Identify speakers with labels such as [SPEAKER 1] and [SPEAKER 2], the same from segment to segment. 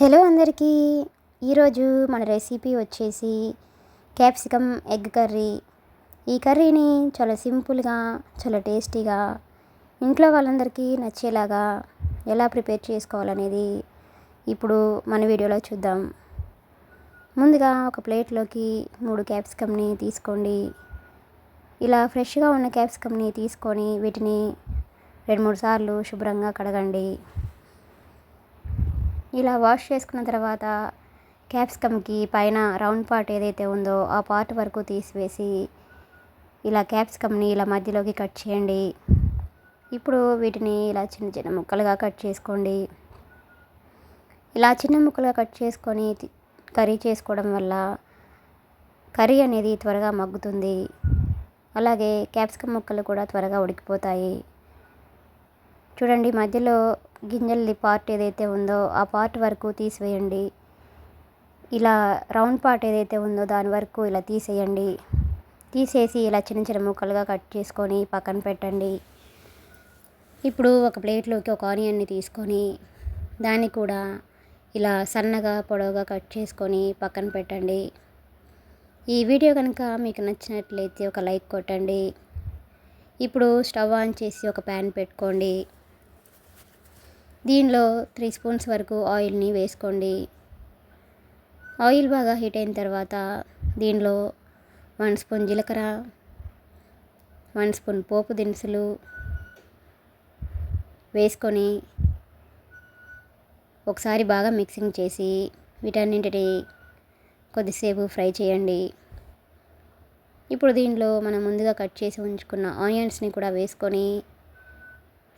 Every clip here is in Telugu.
[SPEAKER 1] హలో అందరికీ. ఈరోజు మన రెసిపీ వచ్చేసి క్యాప్సికమ్ ఎగ్ కర్రీ. ఈ కర్రీని చాలా సింపుల్గా చాలా టేస్టీగా ఇంట్లో వాళ్ళందరికీ నచ్చేలాగా ఎలా ప్రిపేర్ చేసుకోవాలనేది ఇప్పుడు మన వీడియోలో చూద్దాం. ముందుగా ఒక ప్లేట్లోకి మూడు క్యాప్సికమ్ని తీసుకోండి. ఇలా ఫ్రెష్గా ఉన్న క్యాప్సికమ్ని తీసుకొని వీటిని రెండు మూడు సార్లు శుభ్రంగా కడగండి. ఇలా వాష్ చేసుకున్న తర్వాత క్యాప్సికమ్కి పైన రౌండ్ పార్ట్ ఏదైతే ఉందో ఆ పార్ట్ వరకు తీసివేసి ఇలా క్యాప్సికమ్ని ఇలా మధ్యలోకి కట్ చేయండి. ఇప్పుడు వీటిని ఇలా చిన్న చిన్న ముక్కలుగా కట్ చేసుకోండి. ఇలా చిన్న ముక్కలుగా కట్ చేసుకొని కర్రీ చేసుకోవడం వల్ల కర్రీ అనేది త్వరగా మగ్గుతుంది. అలాగే క్యాప్సికమ్ ముక్కలు కూడా త్వరగా ఉడికిపోతాయి. చూడండి మధ్యలో గింజలది పార్ట్ ఏదైతే ఉందో ఆ పార్ట్ వరకు తీసివేయండి. ఇలా రౌండ్ పార్ట్ ఏదైతే ఉందో దాని వరకు ఇలా తీసేయండి. తీసేసి ఇలా చిన్న చిన్న ముక్కలుగా కట్ చేసుకొని పక్కన పెట్టండి. ఇప్పుడు ఒక ప్లేట్లోకి ఒక ఆనియన్ని తీసుకొని దాన్ని కూడా ఇలా సన్నగా పొడవుగా కట్ చేసుకొని పక్కన పెట్టండి. ఈ వీడియో కనుక మీకు నచ్చినట్లయితే ఒక లైక్ కొట్టండి. ఇప్పుడు స్టవ్ ఆన్ చేసి ఒక ప్యాన్ పెట్టుకోండి. దీనిలో త్రీ స్పూన్స్ వరకు ఆయిల్ని వేసుకోండి. ఆయిల్ బాగా హీట్ అయిన తర్వాత దీనిలో వన్ స్పూన్ జీలకర్ర వన్ స్పూన్ పోపు దినుసులు వేసుకొని ఒకసారి బాగా మిక్సింగ్ చేసి వీటన్నింటిని కొద్దిసేపు ఫ్రై చేయండి. ఇప్పుడు దీనిలో మనం ముందుగా కట్ చేసి ఉంచుకున్న ఆనియన్స్ని కూడా వేసుకొని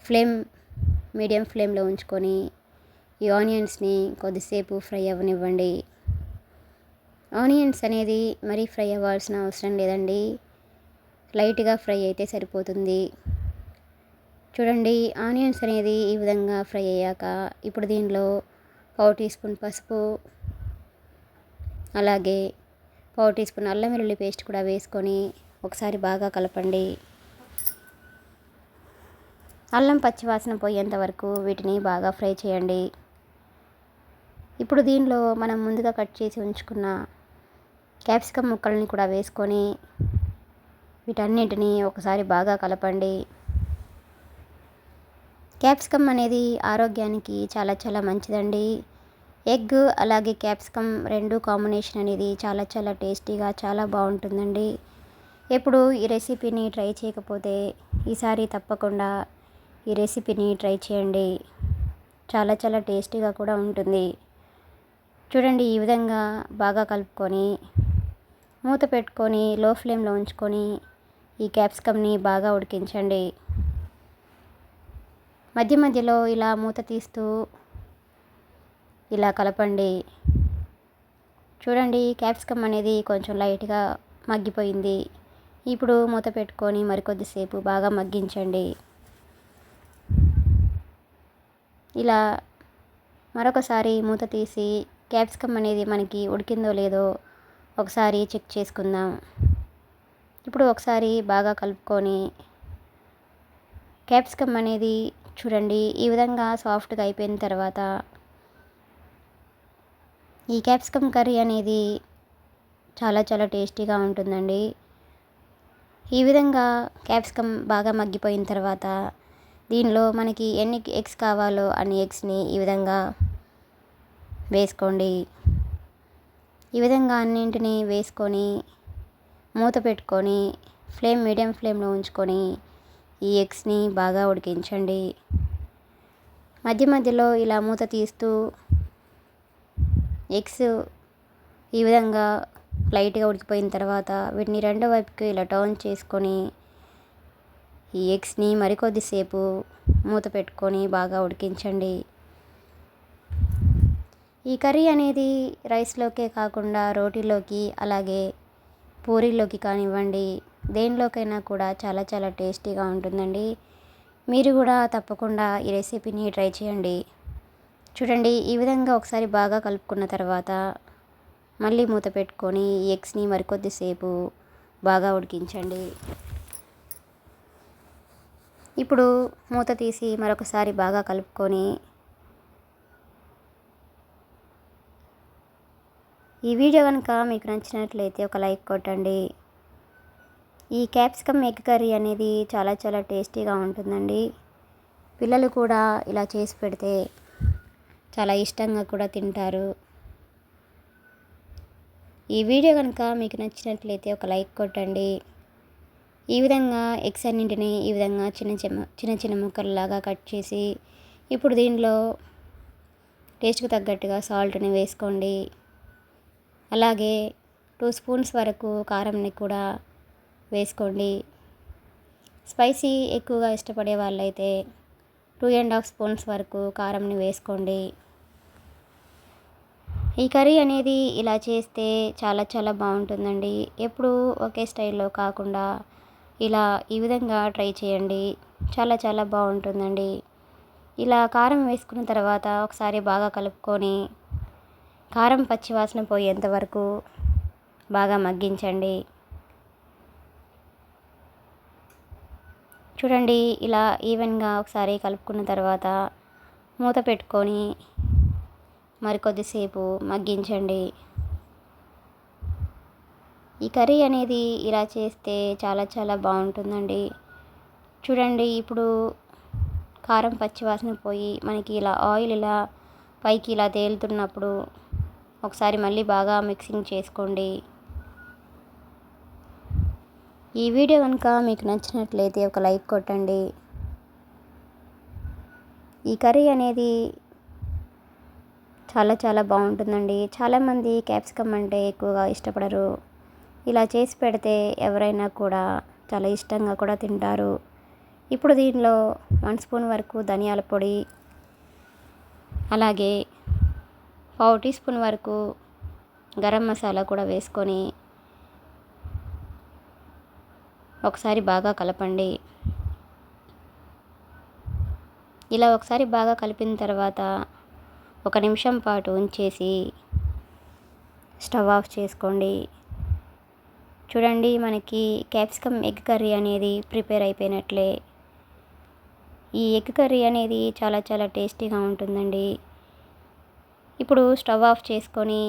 [SPEAKER 1] ఫ్లేమ్ మీడియం ఫ్లేమ్లో ఉంచుకొని ఈ ఆనియన్స్ని కొద్దిసేపు ఫ్రై అవ్వనివ్వండి. ఆనియన్స్ అనేది మరీ ఫ్రై అవ్వాల్సిన అవసరం లేదండి. లైట్గా ఫ్రై అయితే సరిపోతుంది. చూడండి ఆనియన్స్ అనేది ఈ విధంగా ఫ్రై అయ్యాక ఇప్పుడు దీనిలో పావు టీ స్పూన్ పసుపు అలాగే పావు టీ స్పూన్ అల్లం వెల్లుల్లి పేస్ట్ కూడా వేసుకొని ఒకసారి బాగా కలపండి. అల్లం పచ్చివాసన పోయేంత వరకు వీటిని బాగా ఫ్రై చేయండి. ఇప్పుడు దీనిలో మనం ముందుగా కట్ చేసి ఉంచుకున్న క్యాప్సికమ్ ముక్కల్ని కూడా వేసుకొని వీటన్నిటిని ఒకసారి బాగా కలపండి. క్యాప్సికమ్ అనేది ఆరోగ్యానికి చాలా చాలా మంచిదండి. ఎగ్ అలాగే క్యాప్సికమ్ రెండు కాంబినేషన్ అనేది చాలా చాలా టేస్టీగా చాలా బాగుంటుందండి. ఎప్పుడు ఈ రెసిపీని ట్రై చేయకపోతే ఈసారి తప్పకుండా ఈ రెసిపీని ట్రై చేయండి. చాలా చాలా టేస్టీగా కూడా ఉంటుంది. చూడండి ఈ విధంగా బాగా కలుపుకొని మూత పెట్టుకొని లో ఫ్లేమ్లో ఉంచుకొని ఈ క్యాప్సికమ్ని బాగా ఉడికించండి. మధ్య మధ్యలో ఇలా మూత తీస్తూ ఇలా కలపండి. చూడండి క్యాప్సికమ్ అనేది కొంచెం లైట్గా మగ్గిపోయింది. ఇప్పుడు మూత పెట్టుకొని మరికొద్దిసేపు బాగా మగ్గించండి. ఇలా మరొకసారి మూత తీసి క్యాప్సికమ్ అనేది మనకి ఉడికిందో లేదో ఒకసారి చెక్ చేసుకుందాం. ఇప్పుడు ఒకసారి బాగా కలుపుకొని క్యాప్సికమ్ అనేది చూడండి ఈ విధంగా సాఫ్ట్గా అయిపోయిన తర్వాత ఈ క్యాప్సికమ్ కర్రీ అనేది చాలా చాలా టేస్టీగా ఉంటుందండి. ఈ విధంగా క్యాప్సికమ్ బాగా మగ్గిపోయిన తర్వాత దీనిలో మనకి ఎన్ని ఎగ్స్ కావాలో అన్ని ఎగ్స్ని ఈ విధంగా వేసుకోండి. ఈ విధంగా అన్నింటినీ వేసుకొని మూత పెట్టుకొని ఫ్లేమ్ మీడియం ఫ్లేమ్లో ఉంచుకొని ఈ ఎగ్స్ని బాగా ఉడికించండి. మధ్య మధ్యలో ఇలా మూత తీస్తూ ఎగ్స్ ఈ విధంగా లైట్గా ఉడికిపోయిన తర్వాత వీటిని రెండో వైపుకి ఇలా టర్న్ చేసుకొని ఈ ఎగ్స్ని మరికొద్దిసేపు మూత పెట్టుకొని బాగా ఉడికించండి. ఈ కర్రీ అనేది రైస్లోకే కాకుండా రోటీలోకి అలాగే పూరీలోకి కానివ్వండి దేనిలోకైనా కూడా చాలా చాలా టేస్టీగా ఉంటుందండి. మీరు కూడా తప్పకుండా ఈ రెసిపీని ట్రై చేయండి. చూడండి ఈ విధంగా ఒకసారి బాగా కలుపుకున్న తర్వాత మళ్ళీ మూత పెట్టుకొని ఈ ఎగ్స్ని మరికొద్దిసేపు బాగా ఉడికించండి. ఇప్పుడు మూత తీసి మరొకసారి బాగా కలుపుకొని ఈ వీడియో కనుక మీకు నచ్చినట్లయితే ఒక లైక్ కొట్టండి. ఈ క్యాప్సికమ్ ఎగ్ కర్రీ అనేది చాలా చాలా టేస్టీగా ఉంటుందండి. పిల్లలు కూడా ఇలా చేసి పెడితే చాలా ఇష్టంగా కూడా తింటారు. ఈ వీడియో కనుక మీకు నచ్చినట్లయితే ఒక లైక్ కొట్టండి. ఈ విధంగా ఎగ్స్ అన్నింటినీ ఈ విధంగా చిన్న చిన్న చిన్న చిన్న ముక్కల్లాగా కట్ చేసి ఇప్పుడు దీనిలో టేస్ట్కి తగ్గట్టుగా సాల్ట్ని వేసుకోండి. అలాగే టూ స్పూన్స్ వరకు కారంని కూడా వేసుకోండి. స్పైసీ ఎక్కువగా ఇష్టపడే వాళ్ళైతే టూ అండ్ హాఫ్ స్పూన్స్ వరకు కారంని వేసుకోండి. ఈ కర్రీ అనేది ఇలా చేస్తే చాలా చాలా బాగుంటుందండి. ఎప్పుడు ఒకే స్టైల్లో కాకుండా ఇలా ఈ విధంగా ట్రై చేయండి. చాలా చాలా బాగుంటుందండి. ఇలా కారం వేసుకున్న తర్వాత ఒకసారి బాగా కలుపుకొని కారం పచ్చివాసన పోయేంత వరకు బాగా మగ్గించండి. చూడండి ఇలా ఈవెన్గా ఒకసారి కలుపుకున్న తర్వాత మూత పెట్టుకొని మరికొద్దిసేపు మగ్గించండి. ఈ కర్రీ అనేది ఇలా చేస్తే చాలా చాలా బాగుంటుందండి. చూడండి ఇప్పుడు కారం పచ్చివాసన పోయి మనకి ఇలా ఆయిల్ ఇలా పైకి ఇలా తేలుతున్నప్పుడు ఒకసారి మళ్ళీ బాగా మిక్సింగ్ చేసుకోండి. ఈ వీడియో కనుక మీకు నచ్చినట్లయితే ఒక లైక్ కొట్టండి. ఈ కర్రీ అనేది చాలా చాలా బాగుంటుందండి. చాలామంది క్యాప్సికమ్ అంటే ఎక్కువగా ఇష్టపడరు. ఇలా చేసి పెడితే ఎవరైనా కూడా చాలా ఇష్టంగా కూడా తింటారు. ఇప్పుడు దీనిలో వన్ స్పూన్ వరకు ధనియాల పొడి అలాగే పావు టీ స్పూన్ వరకు గరం మసాలా కూడా వేసుకొని ఒకసారి బాగా కలపండి. ఇలా ఒకసారి బాగా కలిపిన తర్వాత ఒక నిమిషం పాటు ఉంచేసి స్టవ్ ఆఫ్ చేసుకోండి. చూడండి మనకి క్యాప్సికమ్ ఎగ్ కర్రీ అనేది ప్రిపేర్ అయిపోయినట్లే. ఈ ఎగ్ కర్రీ అనేది చాలా చాలా టేస్టీగా ఉంటుందండి. ఇప్పుడు స్టవ్ ఆఫ్ చేసుకొని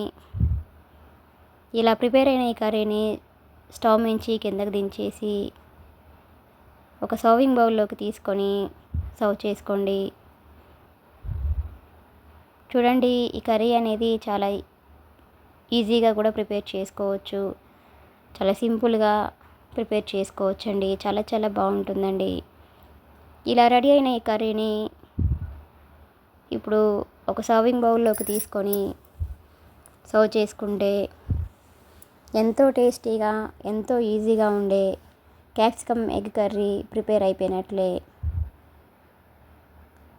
[SPEAKER 1] ఇలా ప్రిపేర్ అయిన ఈ కర్రీని స్టవ్ నుంచి కిందకు దించేసి ఒక సర్వింగ్ బౌల్లోకి తీసుకొని సర్వ్ చేసుకోండి. చూడండి ఈ కర్రీ అనేది చాలా ఈజీగా కూడా ప్రిపేర్ చేసుకోవచ్చు. చాలా సింపుల్గా ప్రిపేర్ చేసుకోవచ్చండి. చాలా చాలా బాగుంటుందండి. ఇలా రెడీ అయిన ఈ కర్రీని ఇప్పుడు ఒక సర్వింగ్ బౌల్లోకి తీసుకొని సర్వ్ చేసుకుంటే ఎంతో టేస్టీగా ఎంతో ఈజీగా ఉండే క్యాప్సికమ్ ఎగ్ కర్రీ ప్రిపేర్ అయిపోయినట్లే.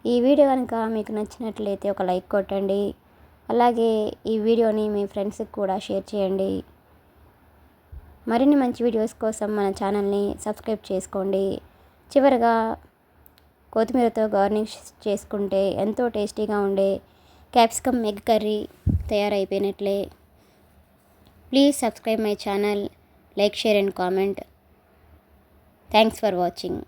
[SPEAKER 1] ఈ వీడియో కనుక మీకు నచ్చినట్లయితే ఒక లైక్ కొట్టండి. అలాగే ఈ వీడియోని మీ ఫ్రెండ్స్కి కూడా షేర్ చేయండి. మరిన్ని మంచి వీడియోస్ కోసం మన ఛానల్ని సబ్స్క్రైబ్ చేసుకోండి. చివరగా కొత్తిమీరతో గార్నిష్ చేసుకుంటే ఎంతో టేస్టీగా ఉండే capsicum egg curry తయారైపోయినట్లే. Please subscribe my channel like share and comment. Thanks for watching.